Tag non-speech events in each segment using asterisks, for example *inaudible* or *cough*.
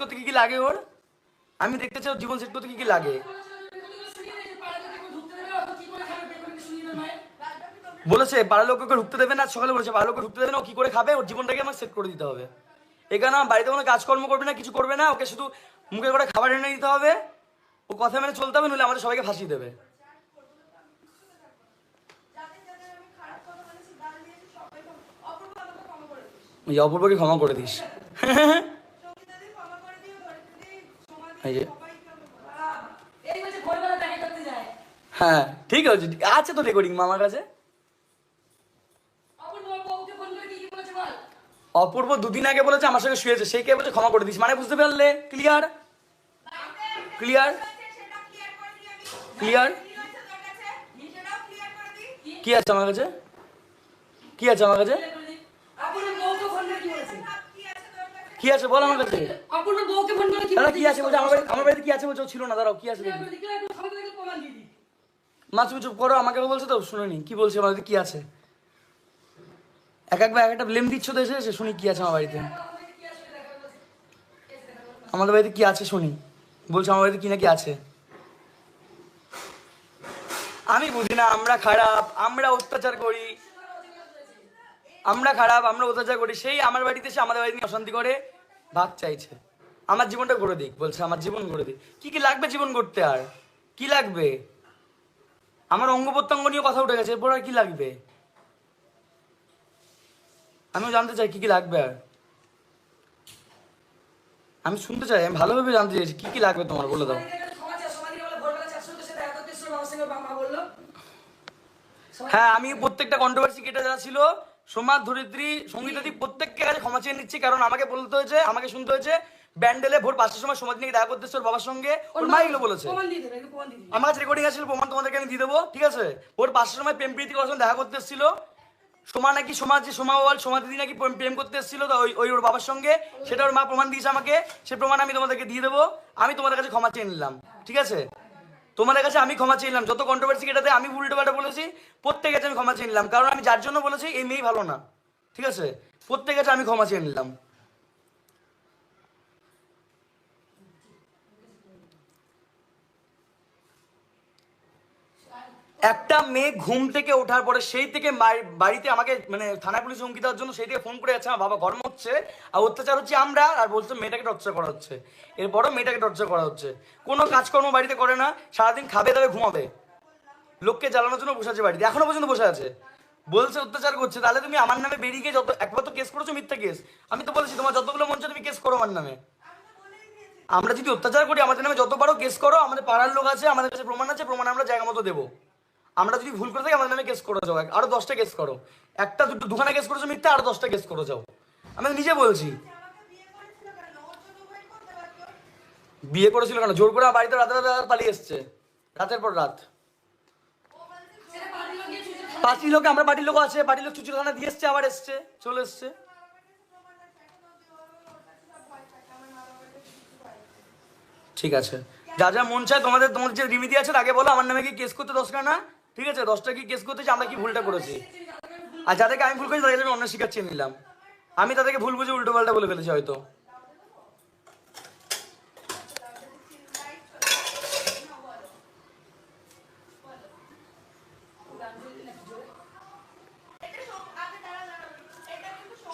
করতে কি কি লাগে ওর? আমি দেখতে চাই জীবন সেট করতে কি কি লাগে। বলেছে পাড়ার লোককে ঢুকতে দেবে না, সকালে বলেছে পাড়ার লোককে ঢুকতে দেবে না, ও কি করে খাবে? ওর জীবনটাকে আমাকে সেট করে দিতে হবে। এখানে আমার বাড়িতে কোনো কাজকর্ম করবে না, কিছু করবে না, ওকে শুধু মুখে করে খাবার এনে দিতে হবে। ও কথা মেনে চলতে হবে, নইলে আমাদের সবাইকে ফাঁসিয়ে দেবে। অপূর্বকে ক্ষমা করে দিস। *laughs* করতে যায় হ্যাঁ ঠিক আছে আছে তো রেকর্ডিং মামার কাছে। অপূর্ব ওর বউকে ফোন করে কি কি বলেছে বল অপূর্ব দুদিন আগে বলেছে আমার সঙ্গে শুয়েছে সেই কে বলছে ক্ষমা করে দিস। মানে বুঝতে পারলে? Clear clear. ক্লিয়ার। কি আছে আমার কাছে? কি আছে আমার কাছে অপূর্ব বউকে ফোন করে কি আছে বল আমার কাছে? অপূর্ব বউকে ফোন করে কি দাদা কি আছে বলছে? আমার বাড়িতে আমার বাড়িতে কি আছে বলছে? ছিল না দাঁড়াও কি আছে মা তুমি চুপ করো আমাকে বলছে তো শুনিনি কি বলছে আমার কি আছে? এক একবার এক একটা ব্লেম দিচ্ছ তো এসে এসে শুনি কি আছে আমার বাড়িতে। আমাদের বাড়িতে কি আছে শুনি। বলছে আমার বাড়িতে কি না কি আছে? আমি বুঝি না আমরা খারাপ আমরা অত্যাচার করি। আমরা খারাপ, আমরা অত্যাচার করি, সেই আমার বাড়িতে সে আমাদের বাড়িতে অশান্তি করে ভাগ চাইছে। আমার জীবনটা করে দিক, বলছে, আমার জীবন করে দিক। কি কি লাগবে জীবন করতে আর? কি লাগবে? আমার অঙ্গ প্রত্যঙ্গ নিয়ে কথা উঠে গেছে, এরপর আর কি লাগবে? আমিও জানতে চাই, কি কি লাগবে আর? আমি শুনতে চাই, আমি ভালোভাবে জানতে চাইছি, কি কি লাগবে তোমার, বলে দাও। হ্যাঁ আমি প্রত্যেকটা কন্ট্রোভার্সি কেটে যারা ছিল সোমার ধরিত্রী সঙ্গীতাদি প্রত্যেককে কাছে ক্ষমা চেয়ে নিচ্ছি কারণ আমাকে বলতে হয়েছে আমাকে শুনতে হয়েছে ব্যান্ডেলে ভোর পাঁচটার সময় সমাজ নিয়ে দেখা করতে ওর বাবার সঙ্গে। ওর মা এগুলো বলেছে। আমার কাছে রেকর্ডিং আছে প্রমাণ তোমাদেরকে আমি দিয়ে দেবো ঠিক আছে? ওর পাঁচটার সময় প্রেম প্রীতি করার সময় দেখা করতে এসেছিল। সোমা নাকি সোমা যে সোমা বল সোমা দিদি নাকি প্রেম- করতে এসেছিল তো ওই ওই ওর বাবার সঙ্গে। সেটা ওর মা প্রমাণ দিয়েছে আমাকে সে প্রমাণ আমি তোমাদেরকে দিয়ে দেবো। আমি তোমাদের কাছে ক্ষমা চেয়ে নিলাম ঠিক আছে? তোমাদের কাছে আমি ক্ষমা চেয়ে নিলাম। যত কন্ট্রোভার্সি এটাতে আমি উল্টো পাল্টা বলেছি প্রত্যেক কাছে আমি ক্ষমা চেয়ে নিলাম। কারণ আমি যার জন্য বলেছি, এই মেয়ে ভালো না। ঠিক আছে? প্রত্যেক কাছে আমি ক্ষমা চেয়ে নিলাম। একটা মেয়ে ঘুম থেকে ওঠার পরে সেই থেকে বাড়িতে আমাকে মানে থানায় পুলিশ হুমকি দেওয়ার জন্য সেই থেকে ফোন করে যাচ্ছে, আমার বাবা গরম হচ্ছে, আর অত্যাচার হচ্ছে আমরা, আর বলছে মেয়েটাকে টর্চার করা হচ্ছে। এরপরও মেয়েটাকে টর্চার করা হচ্ছে। কোনো কাজকর্ম বাড়িতে করে না, সারাদিন খাবে দাবে ঘুমাবে। লোককে জ্বালানোর জন্য বসে আছে বাড়িতে, এখনও পর্যন্ত বসে আছে। বলছে, অত্যাচার করছে, তাহলে তুমি আমার নামে বেরিয়ে গিয়ে যত একবার তো কেস করেছ মিথ্যা কেস আমি তো বলেছি, তোমার যতগুলো মন তুমি কেস করো আমার নামে। আমরা যদি অত্যাচার করি, আমাদের নামে যত পারো কেস করো, আমাদের পাড়ার লোক আছে, আমাদের কাছে প্রমাণ আছে, প্রমাণ আমরা জায়গা মতো দেবো। আমরা যদি ভুল করে থাকি, আমাদের নামে কেস করে যাও। আরও দশটা কেস করো। একটা দুটো দুখানা কেস করেছ, মিথ্যা, আরও দশটা কেস করে যাও। আমি নিজে বলছি। বিয়ে করেছিল কেন? জোর করে বাড়িতে রাতে রাতে পালিয়ে এসছে। রাতের পর রাত। পার্টির লোক আমরা পার্টির লোক আছে, পার্টির লোক চুচুর খানা দিয়ে এসছে, আবার এসছে, চলে এসছে। ঠিক আছে। যা যা মন চায় তোমাদের তোমাদের যে রিমিদি আছে, তাকে বলো, আমার নামে কি কেস করতে দশটা না ঠিক আছে, দশটা কি কেস করতেছি, আমরা কি ভুলটা করেছি? আর যাদেরকে আমি ভুল করেছি, তাদেরকে আমি অন্য শিকার চেয়ে নিলাম। আমি তাদেরকে ভুল বুঝে উল্টো পাল্টা বলে ফেলেছি হয়তো।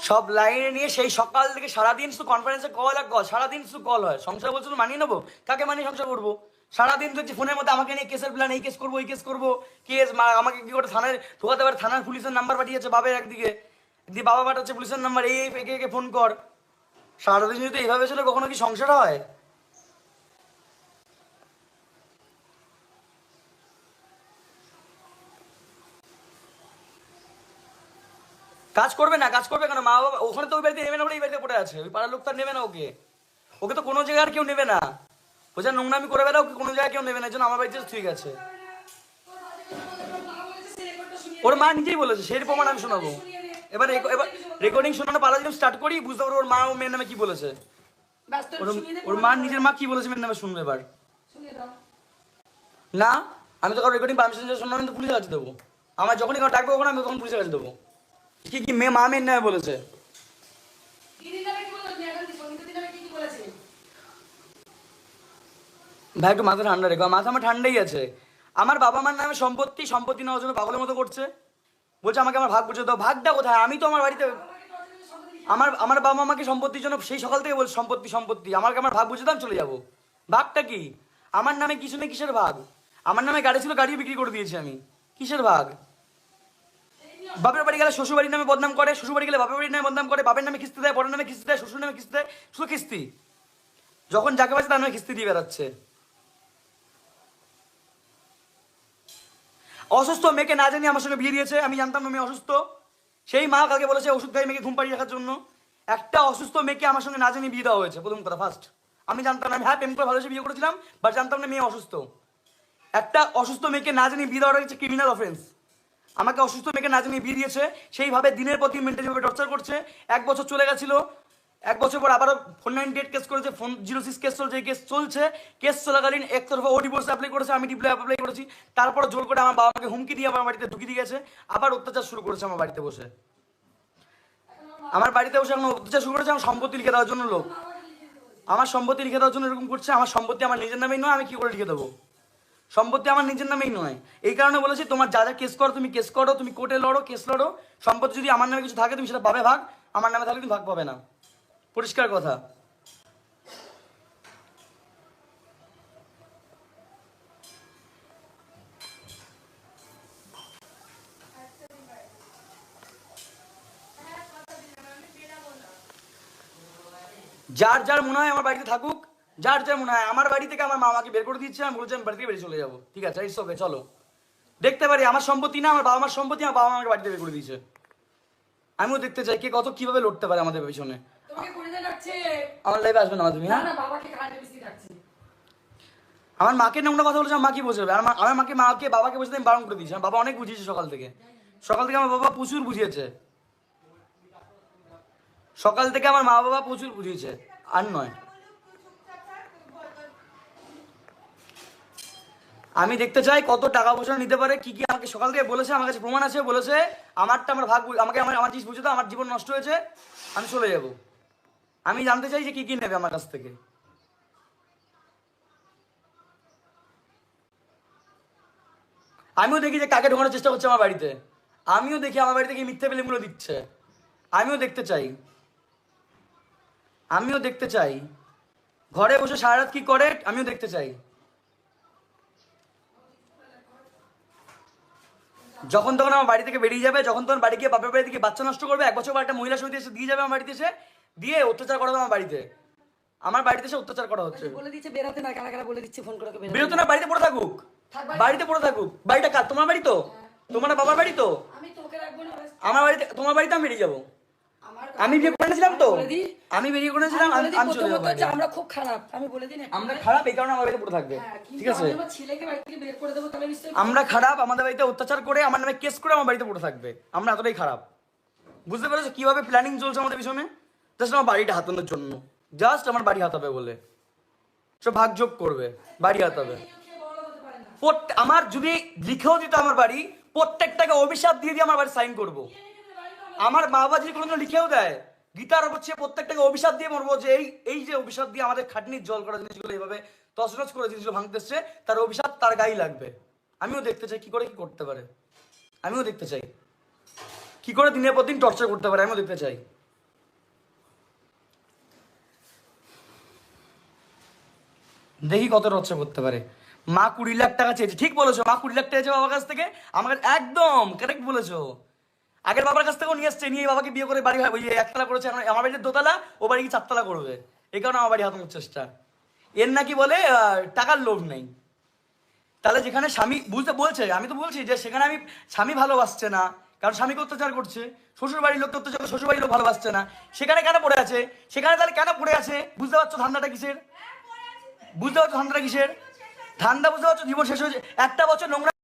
সব- লাইনে নিয়ে সেই সকাল থেকে সারাদিন শুধু কনফারেন্সে কল আর কল সারাদিন শুধু কল হয়। সংসার বলছো মানিয়ে নেব? কাকে মানিয়ে সংসার করব? সারাদিন দেখছি ফোনের মধ্যে আমাকে নিয়ে কেসের প্ল্যান এই কেস করব এই কেস করব। কেস আমাকে কি করে থানায় ঢোকাতে পারে? থানার পুলিশের নাম্বার পাঠিয়েছে বাবার একদিকে। দিয়ে বাবা পাঠাচ্ছে পুলিশের নাম্বার এই একে একে ফোন কর। সারাদিন যদি এইভাবে চলে, কখনো কি সংসার হয়? কাজ করবে না, কাজ করবে কেন? মা বাবা, ওখানে তো ওই বাড়িতে নেবে না বলে এই বাড়িতে পড়ে আছে। ওই পাড়ার লোক তার নেবে না ওকে। ওকে তো কোনো জায়গায় আর কেউ নেবে না। যা নোংরামি করে বেড়া ওকে কোনো জায়গায় কেউ নেবে না। জন্য আমার বাড়িতে ঠিক আছে। ওর মা নিজেই বলেছে সেই প্রমাণ আমি শোনাবো। এবার এবার রেকর্ডিং শোনানো পালা যখন স্টার্ট করি বুঝতে পারব ওর মা ও মেয়ের নামে কি বলেছে। ওর মা নিজের মা কি বলেছে মেয়ের নামে শুনবে এবার। না আমি তো কারও রেকর্ডিং পারমিশন শোনানো আমি তো পুলিশের কাছে দেবো। আমার যখনই কারও ডাকবে ওখানে আমি তখন পুলিশের কাছে দেবো। কি কি মেয়ে মা মেয়ের নামে বলেছে দিদির নামে কি বলল এখন সংগীত দিদি নামে কি কি বলেছে ভাই একটু মাথা ঠান্ডা রেখো মাথা আমার ঠান্ডাই আছে। আমার বাবা মার নামে সম্পত্তি সম্পত্তি নেওয়ার জন্য পাগলের মতো করছে। বলছে, আমাকে আমার ভাগ বুঝে দাও। ভাগটা কোথায়? আমি তো আমার বাড়িতে আমার আমার বাবা আমাকে সম্পত্তির জন্য সেই সকাল থেকে বলছে, সম্পত্তি সম্পত্তি, আমাকে আমার ভাগ বুঝে দাম চলে যাব। ভাগটা কি? আমার নামে কিছু নেই, কিসের ভাগ? আমার নামে গাড়ি ছিল গাড়ি বিক্রি করে দিয়েছি আমি। কিসের ভাগ? বাপের বাড়ি গেলে শ্বশুর বাড়ির নামে বদনাম করে শ্বশুর বাড়ি গেলে বাপের বাড়ির নামে বদনাম করে, বাপের নামে কিস্তি দেয়, বড়ের নামে কিস্তি দেয় শ্বশুর নামে কিস্তি দেয়, শুধু কিস্তি। যখন যাকে পাচ্ছে তার নামে কিস্তি দিয়ে বেড়াচ্ছে। অসুস্থ মেয়েকে না জানি আমার সঙ্গে বিয়ে দিয়েছে, আমি জানতাম না মেয়ে অসুস্থ। সেই মা কালকে বলেছে, ওষুধ খাই মেয়েকে ঘুম পাড়িয়ে রাখার জন্য। একটা অসুস্থ মেয়েকে আমার সঙ্গে না জানি বিয়ে দেওয়া হয়েছে, প্রথম কথা ফার্স্ট আমি জানতাম না হ্যাঁ প্রেম করে ভালোবেসে বিয়ে করেছিলাম বাট জানতাম না মেয়ে অসুস্থ। একটা অসুস্থ মেয়েকে না জানি বিয়ে দেওয়াটা হচ্ছে ক্রিমিনাল অফেন্স আমাকে অসুস্থ মেয়েকে না জানি বিয়ে দিয়েছে, সেইভাবে দিনের প্রতি মেন্টালিভাবে টর্চার করছে। এক বছর চলে গেছিল এক বছর পর আবারও ফোর নাইন ডেট কেস করেছে ফোন জিরো সিক্স কেস চলছে কেস চলছে কেস চলাকালীন একতরফা ও ডিভোর্স অ্যাপ্লাই করেছে, আমি ডিপ্লাই অ্যাপ্লাই করেছি, তারপর জোর করে আমার বাবা আমাকে হুমকি দিয়ে আমার বাড়িতে ঢুকিয়ে দিয়ে গেছে, আবার অত্যাচার শুরু করেছে আমার বাড়িতে বসে। আমার বাড়িতে বসে এখন অত্যাচার শুরু করেছে, আমার সম্পত্তি লিখে দেওয়ার জন্য লোক। আমার সম্পত্তি লিখে দেওয়ার জন্য এরকম করছে, আমার সম্পত্তি আমার নিজের নামেই নয়, আমি কি করে লিখে দেবো? সম্পত্তি আমার নিজের নামেই নয়। এই কারণে বলেছি, তোমার যা যা কেস করো, তুমি কেস করো, তুমি কোর্টে লড়ো কেস লড়ো। সম্পত্তি যদি আমার নামে কিছু থাকে, তুমি সেটা পাবে ভাগ, আমার নামে থাকলে তুমি ভাগ পাবে না। পরিষ্কার কথা। যার যার মনে হয় আমার বাড়িতে থাকুক, যার যার মনে হয় আমার বাড়ি থেকে আমার মা আমাকে বের করে দিচ্ছে আমি বলছি আমি বাড়ি বেরিয়ে চলে যাব। ঠিক আছে ওকে চলো। দেখতে পারি, আমার সম্পত্তি না, আমার বাবা মার সম্পত্তি, আমার বাবা আমাকে বাড়িতে বের করে দিয়েছে। আমিও দেখতে চাই কে কত, কীভাবে লড়তে পারে আমাদের পেছনে। আমার আসবে না তুমি হ্যাঁ? আমার মাকে নোংরা কথা বলেছে আমার মা কি বোঝাবে আমার- আমার মাকে মাকে বাবাকে বোঝাতে আমি বারণ করে দিয়েছি। বাবা অনেক বুঝিয়েছে সকাল থেকে। সকাল থেকে আমার বাবা প্রচুর বুঝিয়েছে। সকাল থেকে আমার মা বাবা প্রচুর বুঝিয়েছে। আর নয়। আমি দেখতে চাই কত টাকা পয়সা নিতে পারে কি কি আমাকে সকাল থেকে বলেছে আমার কাছে প্রমাণ আছে বলেছে আমারটা আমার ভাগ আমাকে আমার আমার জিনিস বুঝে দাও আমার জীবন নষ্ট হয়েছে আমি চলে যাব। আমি জানতে চাই যে কি কি নেবে আমার কাছ থেকে। আমিও দেখি যে কাকে ঢোকানোর চেষ্টা করছে আমার বাড়িতে। আমিও দেখি আমার বাড়ি থেকে মিথ্যে ফিল্মগুলো দিচ্ছে। আমিও দেখতে চাই। আমিও দেখতে চাই। ঘরে বসে সারা রাত কি করে, আমিও দেখতে চাই। যখন তখন আমার বাড়ি থেকে বেরিয়ে যাবে, যখন তখন বাড়ি গিয়ে বাপের বাড়ি থেকে বাচ্চা নষ্ট করবে, এক বছর একটা মহিলা সমিতি এসে দিয়ে যাবে আমার বাড়িতে এসে। দিয়ে অত্যাচার করাবে আমার বাড়িতে। আমার বাড়িতে এসে অত্যাচার করা হচ্ছে। বলে দিচ্ছে বেরোতে না কারা কারা বলে দিচ্ছে ফোন করে বেরোতে। না বাড়িতে পড়ে থাকুক। বাড়িতে পড়ে থাকুক। বাড়িটা কার? তোমার বাড়ি তো? তোমার বাবার বাড়ি তো? আমি তোকে রাখব না আমার বাড়িতে তোমার বাড়িতে আমি বেরিয়ে যাব। আমি বিয়ে করেছিলাম তো? আমি বেরিয়ে করেছিলাম আমি চলে যাব আমরা খুব খারাপ। আমি বলে দিই না আমরা খারাপ এই কারণে আমার বাড়িতে পড়ে থাকবে। হ্যাঁ, ঠিক আছে? আমার ছেলেকে বাড়ি থেকে বের করে দেবো তাহলে নিশ্চয়ই আমরা খারাপ আমাদের বাড়িতে অত্যাচার করে আমার নামে কেস করে আমার বাড়িতে পড়ে থাকবে। আমরা এতটাই খারাপ। বুঝতে পেরেছ কীভাবে প্ল্যানিং চলছে আমাদের পিছনে? জাস্ট আমার বাড়িটা হাতানোর জন্য। জাস্ট আমার বাড়ি হাতাবে বলে। সব ভাগযোগ করবে, বাড়ি হাতাবে। আমার যদি লিখেও দিত আমার বাড়ি, প্রত্যেকটাকে অভিশাপ দিয়ে দিয়ে আমার বাড়ি সাইন করব। আমার মা বাবা যদি কোনোদিন লিখেও দেয়। গীতার হচ্ছে প্রত্যেকটাকে অভিশাপ দিয়ে মরবো যে এই এই যে অভিশাপ দিয়ে আমাদের খাটনির জল করা জিনিসগুলো এইভাবে তছনছ করে জিনিসগুলো ভাঙতেছে তার অভিশাপ তার গায়ে লাগবে। আমিও দেখতে চাই কি করে কি করতে পারে। আমিও দেখতে চাই। কি করে দিনের পর দিন টর্চার করতে পারে, আমিও দেখতে চাই। দেখি কত টর্চার করতে পারে। মা কুড়ি লাখ টাকা চেয়েছে। ঠিক বলেছ, মা কুড়ি লাখ টাকা বাবার কাছ থেকে। আমার কাছে- একদম কারেক্ট বলেছ। আগের বাবার কাছ থেকেও নিয়ে আসছে নিয়ে বাবাকে বিয়ে করে বাড়ি ওই একতলা করেছে আমার বাড়িতে দোতলা, ও বাড়ি কি চারতলা করবে। এই কারণে আমার বাড়ি হাতানোর চেষ্টা এর নাকি বলে টাকার লোভ নেই। তাহলে যেখানে স্বামী বুঝতে বলছে, আমি তো বলছি যে সেখানে আমি স্বামী ভালোবাসছে না, কারণ স্বামীকে অত্যাচার করছে? শ্বশুর বাড়ির লোক অত্যাচার শ্বশুর বাড়ির লোক ভালোবাসছে না। সেখানে কেন পড়ে আছে? সেখানে তাহলে কেন পড়ে আছে? বুঝতে পারছ ধান্দাটা কিসের? বুঝতে পারছ ধান্দাটা কিসের? ধান্দা বুঝতে পারছ? জীবন শেষ হয়েছে একটা বছর নোংরা